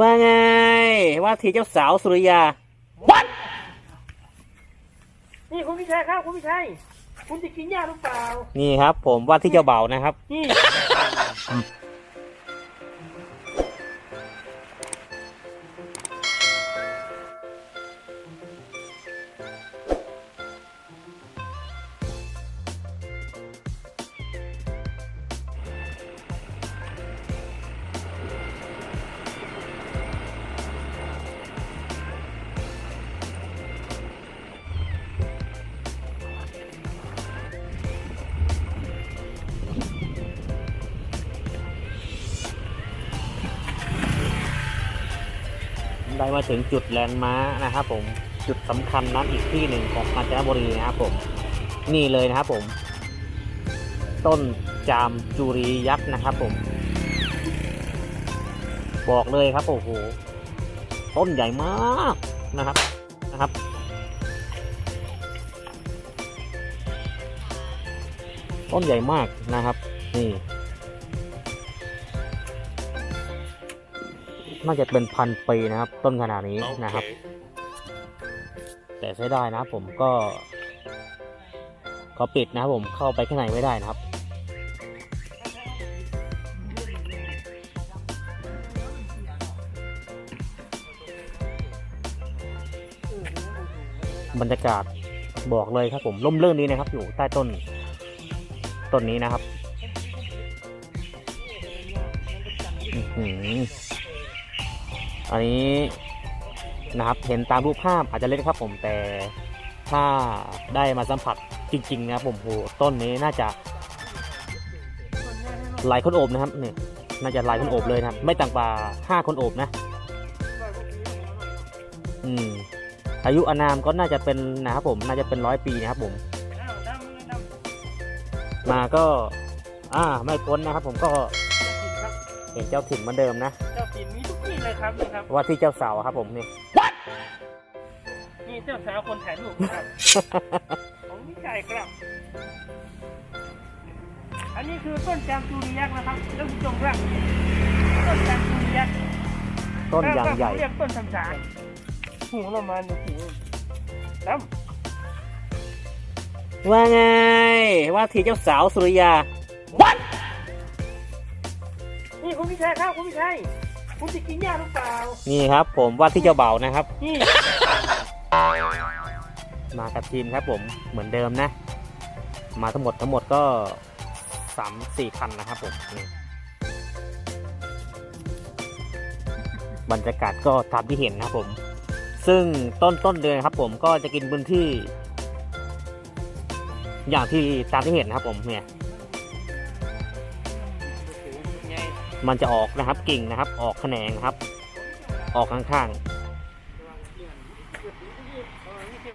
ว่าไง ว่าที่เจ้าสาวสุริยานี่คุณพิชัยครับคุณพิชัยคุณจะกินหญ้าหรือเปล่า นี่ครับ ผมว่าที่เจ้าเบ่าวนะครับ นี่ ได้มาถึงจุดแลนด์มาร์คนะครับผมจุดสำคัญนั้นอีกที่หนึ่งของกาญจนบุรีนะครับผมนี่เลยนะครับผม ต้นจามจุรียักษ์นะครับผม บอกเลยครับโอ้โหต้นใหญ่มากนะครับนะครับ ต้นใหญ่มากนะครับ นี่ น่าจะเป็นพันปีนะครับ ต้นขนาดนี้นะครับ แต่ใช้ได้นะครับผมก็ก็ปิดนะครับผมเข้าไปข้างในไม่ได้นะครับ บรรยากาศบอกเลยครับผมร่มรื่นดีนะครับ อยู่ใต้ต้นต้นนี้นะครับ อื้ อันนี้นะครับเห็นตามรูปภาพอาจจะเล็กครับผมแต่ถ้าได้มาสัมผัสจริงๆนะครับผมโหต้นนี้น่าจะหลายคนโอบนะครับเนี่ยน่าจะหลายคนโอบเลยนะครับ ไม่ต่ำกว่าห้าคนโอบนะ อืมอายุอนามก็น่าจะเป็นนะครับผมน่าจะเป็นร้อยปีนะครับผม มาก็ อ่า ไม่พ้นนะครับผมก็ เห็นเจ้าถิ่นเหมือนเดิมนะ เจ้าถิ่นมีทุกที่เลยครับนี่ครับว่าที่เจ้าสาวครับผมนี่นี่เจ้าสาวคนถ่ายรูปครับของพิชัยครับ อันนี้คือต้นจามจุรียักษ์นะครับท่านผู้ชมครับต้นจามจุรียักษ์ต้นอย่างใหญ่เรียกต้นสำสางหูเรามาหนึ่งหูดว่าไงว่าที่เจ้าสาวสุริยา คุณพิชัยครับคุณพิชัยคุณจะกินหญ้าหรือเปล่า นี่ครับ ผมว่าที่เจ้าเบ่าวนะครับ นี่ มากับทีมครับผมเหมือนเดิมนะ มาทั้งหมดทั้งหมดก็สามสี่คันนะครับผมนี่บรรยากาศก็ตามที่เห็นนะครับผม ซึ่งต้นต้นเดือนครับผมก็จะกินพื้นที่ อย่างที่ตามที่เห็นนะครับผมเนี่ย มันจะออกนะครับกิ่งนะครับ ออกแขนงนะครับ ออกข้างๆ